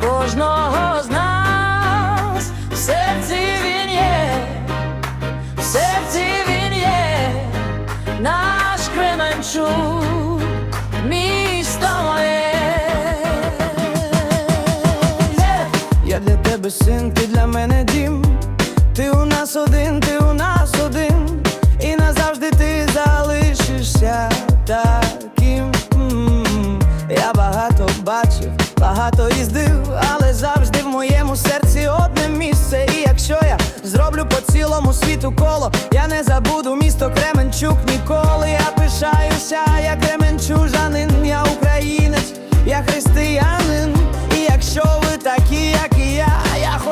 Кожного з тебе син, ти для мене дім. Ти у нас один, ти у нас один, і назавжди ти залишишся таким. М. Я багато бачив, багато їздив, але завжди в моєму серці одне місце. І якщо я зроблю по цілому світу коло, я не забуду місто Кременчук ніколи. Я пишаюся, я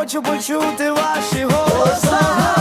хочу почути ваші голоси.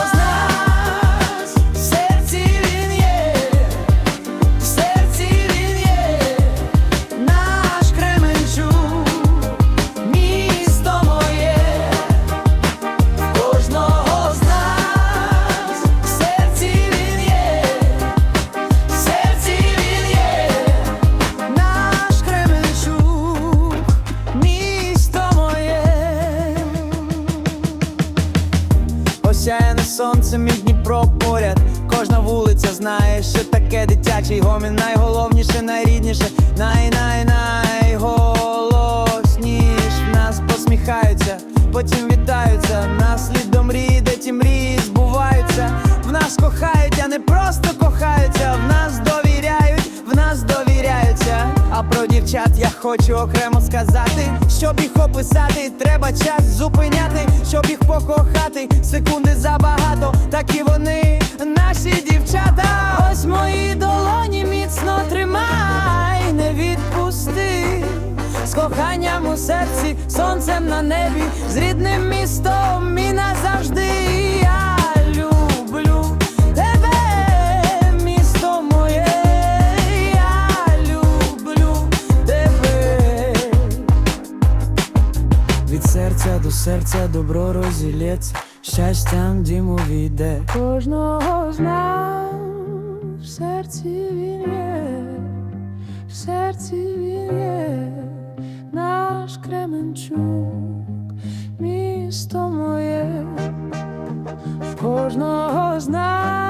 Осяяне сонцем мій Дніпро поряд. Кожна вулиця знає, що таке дитячий гомін. Найголовніше, найрідніше, най-най-найголосніш. Нас посміхаються, потім вітаються. Наслідом ріде де ті мрії збуваються. В нас кохають, а не просто хочу окремо сказати, щоб їх описати, треба час зупиняти, щоб їх покохати. Секунди забагато, такі вони, наші дівчата. Ось мої долоні міцно тримай, не відпусти. З коханням у серці, сонцем на небі, з рідним містом і назавжди. Я серця до серця добро розілється, щастям дім увійде. Кожного з нас в серці він є, в серці він є, наш Кременчук, місто моє, в кожного з нас.